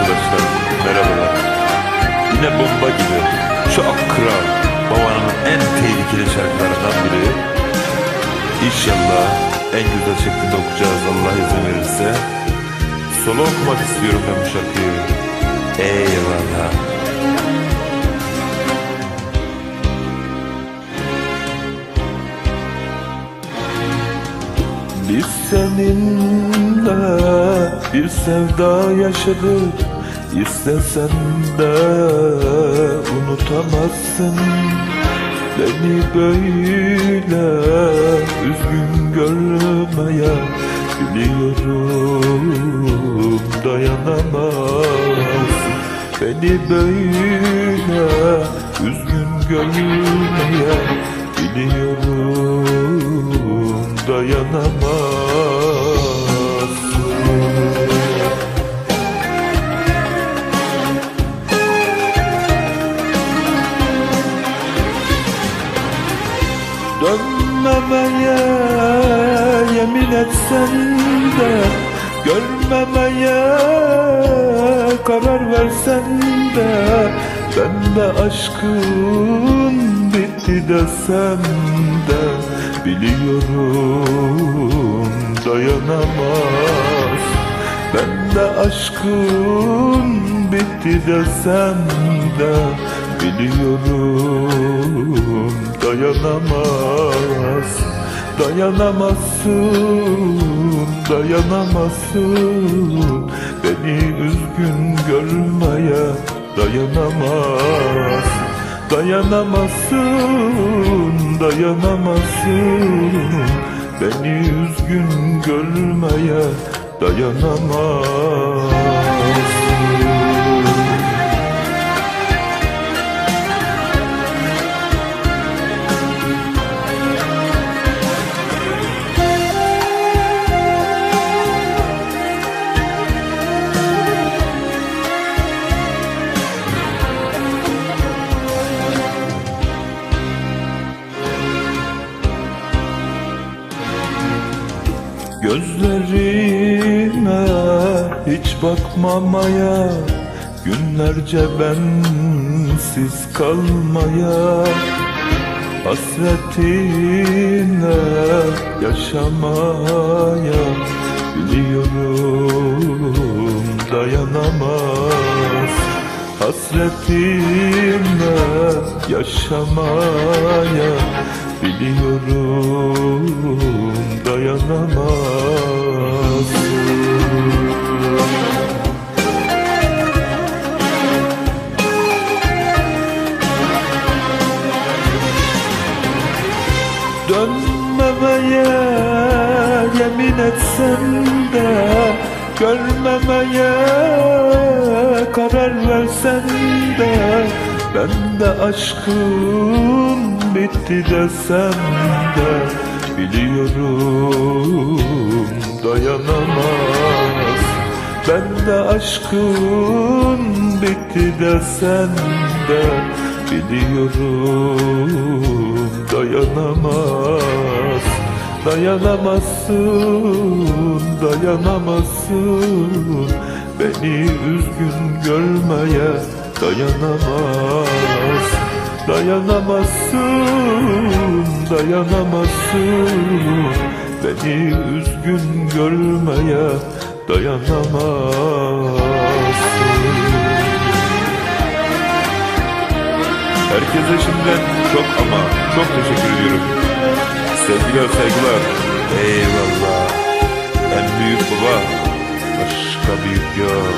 arkadaşlar, merhabalar. Yine bomba gibi, çok kral, babanın en tehlikeli şarkılarından biri. İnşallah en güzel şeklinde okuyacağız Allah izin verirse. Solo okumak istiyorum ben bu şarkıyı. Eyvallah. Biz seninle bir sevda yaşadık. İstesen de unutamazsın. Beni böyle üzgün görmeye Biliyorum dayanamaz. Beni böyle üzgün görmeye dayanamazsın. Dönmemeye yemin etsen de. Görmemeye karar versen de. Ben de aşkın bitti desem de Biliyorum dayanamaz. Ben de aşkın bitti desem de Biliyorum dayanamaz. Dayanamazsın, dayanamazsın. Beni üzgün görmeye dayanamaz Dayanamazsın, dayanamazsın. Beni üzgün görmeye dayanamazsın Gözlerime hiç bakmamaya Günlerce bensiz kalmaya Hasretine yaşamaya Biliyorum dayanamaz. Hasretine yaşamaya Biliyorum dayanamaz Dönmemeye yemin etsem de. Görmemeye karar versen de. Ben de aşkım bitti desem de. Biliyorum dayanamaz. Ben de aşkım bitti desem de Biliyorum dayanamaz. Dayanamazsın, dayanamazsın. Beni üzgün görmeye dayanamaz. Dayanamazsın, dayanamazsın. Beni üzgün görmeye dayanamazsın Herkese şimdiden çok ama çok teşekkür ediyorum. Sevgiler, saygılar. Eyvallah. En büyük baba. Başka büyük yok.